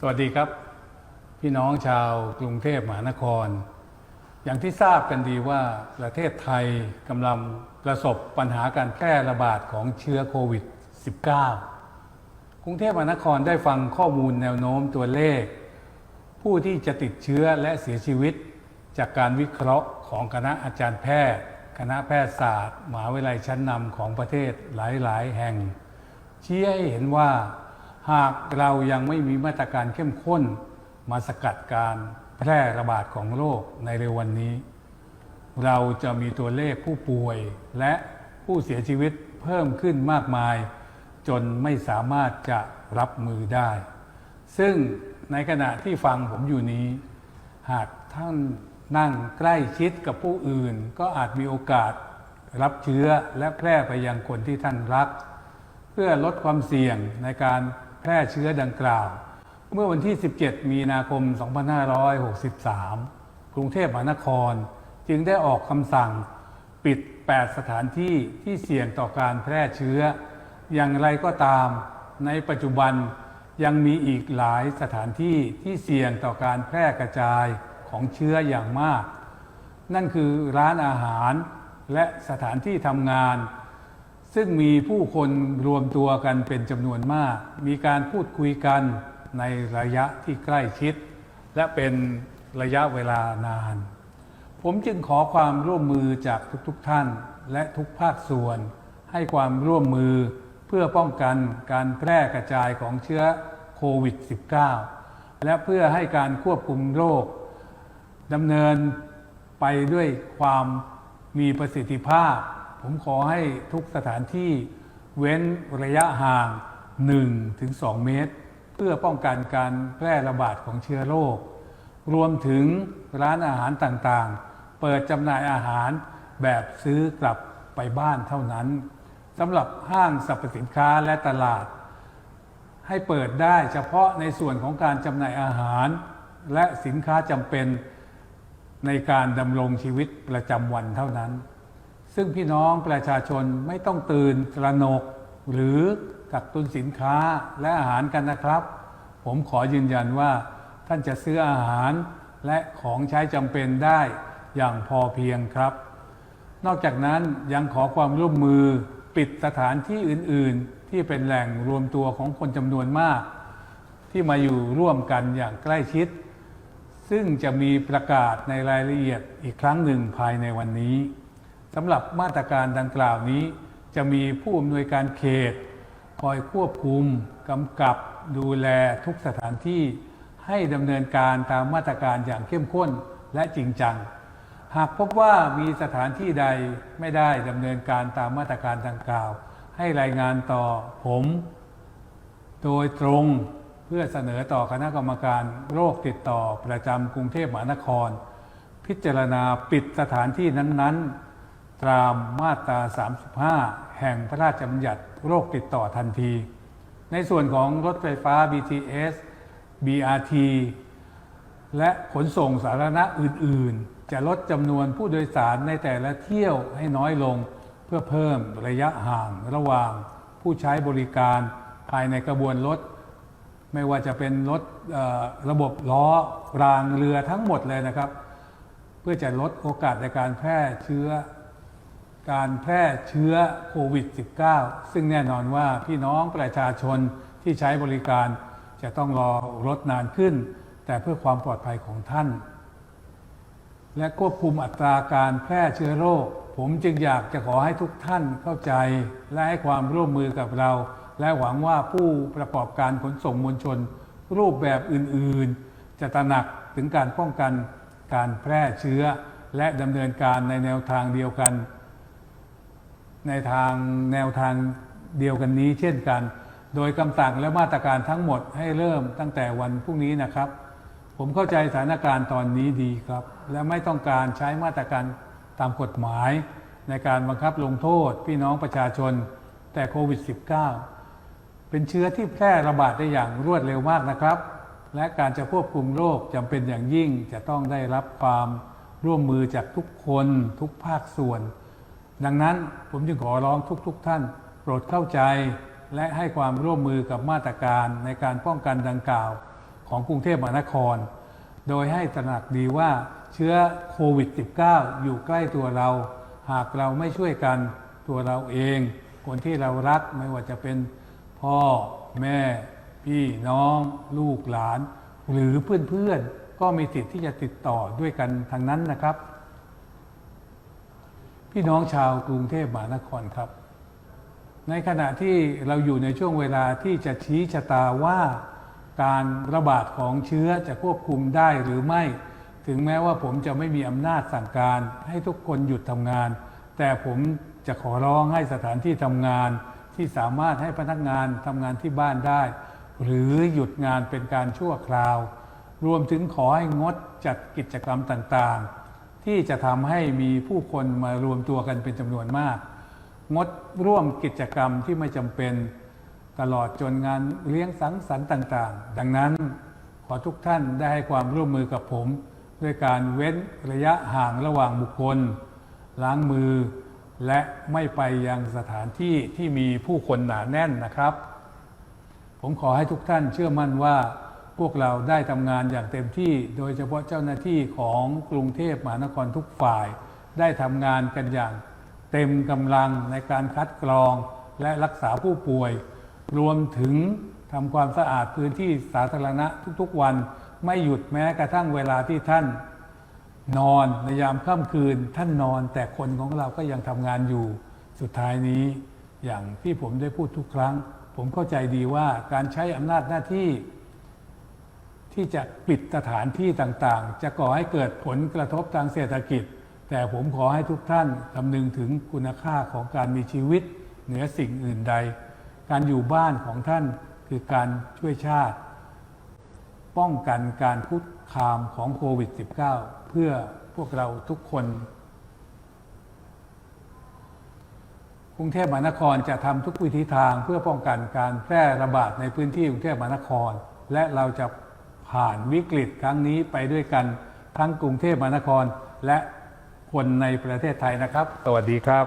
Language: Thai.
สวัสดีครับ พี่น้องชาวกรุงเทพมหานคร อย่างที่ทราบกันดีว่าประเทศไทยกำลังประสบปัญหาการแพร่ระบาดของเชื้อโควิด -19 กรุงเทพมหานครได้ฟังข้อมูลแนวโน้มตัวเลข ผู้ที่จะติดเชื้อและเสียชีวิต จากการวิเคราะห์ของคณะอาจารย์แพทย์ คณะแพทยศาสตร์มหาวิทยาลัยชั้นนำของประเทศหลาย ๆ แห่งชี้ให้เห็นว่า หากเรายังไม่มีมาตรการเข้มข้น มาสกัดการแพร่ระบาดของโรคในเร็ววันนี้ เราจะมีตัวเลขผู้ป่วยและผู้เสียชีวิตเพิ่มขึ้นมากมาย จนไม่สามารถจะรับมือได้ ซึ่งในขณะที่ฟังผมอยู่นี้ หากท่านนั่งใกล้ชิดกับผู้อื่น ก็อาจมีโอกาสรับเชื้อและแพร่ไปยังคนที่ท่านรัก เพื่อลดความเสี่ยงในการ แพร่เชื้อดังกล่าว เมื่อวันที่ 17 มีนาคม 2563 กรุงเทพมหานคร จึงได้ออกคำสั่งปิด 8 สถานที่ที่เสี่ยงต่อการแพร่เชื้อ อย่างไรก็ตาม ในปัจจุบันยังมีอีกหลายสถานที่ที่เสี่ยงต่อการแพร่กระจายของเชื้ออย่างมาก นั่นคือร้านอาหารและสถานที่ทำงาน ซึ่งมีผู้คนรวมตัวกันเป็นจำนวนมาก มีการพูดคุยกันในระยะที่ใกล้ชิด และเป็นระยะเวลานาน ผมจึงขอความร่วมมือจากทุกๆทท่านและทุกภาคส่วน ให้ความร่วมมือเพื่อป้องกันการแพร่กระจายของเชื้อโควิด -19 และเพื่อให้การควบคุมโรคดำเนินไปด้วยความมีประสิทธิภาพ ผมขอให้ทุกสถานที่เว้นระยะห่าง 1-2 เมตร เพื่อป้องกันการแพร่ระบาดของเชื้อโรค รวมถึงร้านอาหารต่างๆ เปิดจำหน่ายอาหารแบบซื้อกลับไปบ้านเท่านั้นสำหรับห้างสรรพสินค้าและตลาด ให้เปิดได้เฉพาะในส่วนของการจำหน่ายอาหาร และสินค้าจำเป็นในการดำรงชีวิตประจำวันเท่านั้น ซึ่งพี่น้องประชาชนไม่ต้องตื่นตระหนก หรือกักตุนสินค้าและอาหารกันนะครับ ผมขอยืนยันว่า ท่านจะซื้ออาหารและของใช้จำเป็นได้อย่างพอเพียงครับ นอกจากนั้นยังขอความร่วมมือปิดสถานที่อื่น ๆ ที่เป็นแหล่งรวมตัวของคนจำนวนมาก ที่มาอยู่ร่วมกันอย่างใกล้ชิด ซึ่งจะมีประกาศในรายละเอียดอีกครั้งหนึ่งภายในวันนี้ สำหรับมาตรการดังกล่าวนี้ จะมีผู้อำนวยการเขต คอยควบคุมกำกับดูแลทุกสถานที่ ให้ดำเนินการตามมาตรการอย่างเข้มข้นและจริงจัง หากพบว่ามีสถานที่ใดไม่ได้ดำเนินการตามมาตรการดังกล่าว ให้รายงานต่อผม โดยตรงเพื่อเสนอต่อคณะกรรมการโรคติดต่อประจำกรุงเทพมหานคร พิจารณาปิดสถานที่นั้นๆ ตามมาตรา 35 แห่งพระราชบัญญัติโรคติดต่อทันที ในส่วนของรถไฟฟ้า BTS BRT และขนส่งสาธารณะอื่น ๆ จะลดจำนวนผู้โดยสารในแต่ละเที่ยวให้น้อยลง เพื่อเพิ่มระยะห่างระหว่างผู้ใช้บริการภายในกระบวนรถ ไม่ว่าจะเป็นรถระบบล้อรางเรือทั้งหมดเลยนะครับ เพื่อจะลดโอกาสในการแพร่เชื้อ การแพร่เชื้อโควิด -19 ซึ่งแน่นอนว่าพี่น้องประชาชนที่ใช้บริการจะต้องรอรถนานขึ้น แต่เพื่อความปลอดภัยของท่าน และควบคุมอัตราการแพร่เชื้อโรค ผมจึงอยากจะขอให้ทุกท่านเข้าใจ และให้ความร่วมมือกับเรา และหวังว่าผู้ประกอบการขนส่งมวลชน รูปแบบอื่นๆ จะตระหนักถึงการป้องกันการแพร่เชื้อ และดำเนินการในแนวทางเดียวกัน ในทางแนวทางเดียวกันนี้เช่นกัน โดยคำสั่งและมาตรการทั้งหมดให้เริ่มตั้งแต่วันพรุ่งนี้นะครับ ผมเข้าใจสถานการณ์ตอนนี้ดีครับ และไม่ต้องการใช้มาตรการตามกฎหมาย ในการบังคับลงโทษ พี่น้องประชาชน แต่โควิด -19 เป็นเชื้อที่แพร่ระบาดได้อย่างรวดเร็วมากนะครับ และการจะควบคุมโรคจำเป็นอย่างยิ่งจะต้องได้รับความร่วมมือจากทุกคนทุกภาคส่วน ดังนั้นผมจึงขอร้องทุกๆทท่าน โปรดเข้าใจและให้ความร่วมมือกับมาตรการในการป้องกันดังกล่าวของกรุงเทพมหานคร โดยให้ตระหนักดีว่าเชื้อโควิด -19 อยู่ใกล้ตัวเรา หากเราไม่ช่วยกันตัวเราเอง คนที่เรารักไม่ว่าจะเป็นพ่อแม่ พี่น้อง ลูกหลาน หรือเพื่อนๆ ก็มีสิทธิ์ที่จะติดต่อด้วยกันทางนั้นนะครับ พี่น้องชาวกรุงเทพมหานครครับ ในขณะที่เราอยู่ในช่วงเวลาที่จะชี้ชะตาว่าการระบาดของเชื้อจะควบคุมได้หรือไม่ ถึงแม้ว่าผมจะไม่มีอำนาจสั่งการให้ทุกคนหยุดทำงาน แต่ผมจะขอร้องให้สถานที่ทำงานที่สามารถให้พนักงานทำงานที่บ้านได้ หรือหยุดงานเป็นการชั่วคราว รวมถึงขอให้งดจัดกิจกรรมต่างๆ ที่จะทำให้มีผู้คนมารวมตัวกันเป็นจำนวนมาก งดร่วมกิจกรรมที่ไม่จำเป็นตลอดจนงานเลี้ยงสังสรรค์ต่าง ๆ ดังนั้นขอทุกท่านได้ให้ความร่วมมือกับผม ด้วยการเว้นระยะห่างระหว่างบุคคล ล้างมือ และไม่ไปยังสถานที่ที่มีผู้คนหนาแน่นนะครับ ผมขอให้ทุกท่านเชื่อมั่นว่า พวกเราได้ทำงานอย่างเต็มที่ โดยเฉพาะเจ้าหน้าที่ของกรุงเทพมหานครทุกฝ่าย ได้ทำงานกันอย่างเต็มกำลังในการคัดกรองและรักษาผู้ป่วย รวมถึงทำความสะอาดพื้นที่สาธารณะทุกๆวัน ไม่หยุดแม้กระทั่งเวลาที่ท่าน นอนในยามค่ำคืนท่านนอนแต่คนของเราก็ยังทำงานอยู่ สุดท้ายนี้ อย่างที่ผมได้พูดทุกครั้ง ผมเข้าใจดีว่าการใช้อำนาจหน้าที่ ที่จะปิดสถานที่ต่างๆ จะก่อให้เกิดผลกระทบทางเศรษฐกิจ แต่ผมขอให้ทุกท่านคำนึงถึงคุณค่าของการมีชีวิต เหนือสิ่งอื่นใด การอยู่บ้านของท่านคือการช่วยชาติ ป้องกันการคุกคามของโควิด -19 เพื่อพวกเราทุกคนกรุงเทพมหานครจะทำทุกวิธีทางเพื่อป้องกันการแพร่ระบาดในพื้นที่กรุงเทพมหานคร และเราจะ ผ่านวิกฤตครั้งนี้ไปด้วยกันทั้งกรุงเทพมหานครและคนในประเทศไทยนะครับ สวัสดีครับ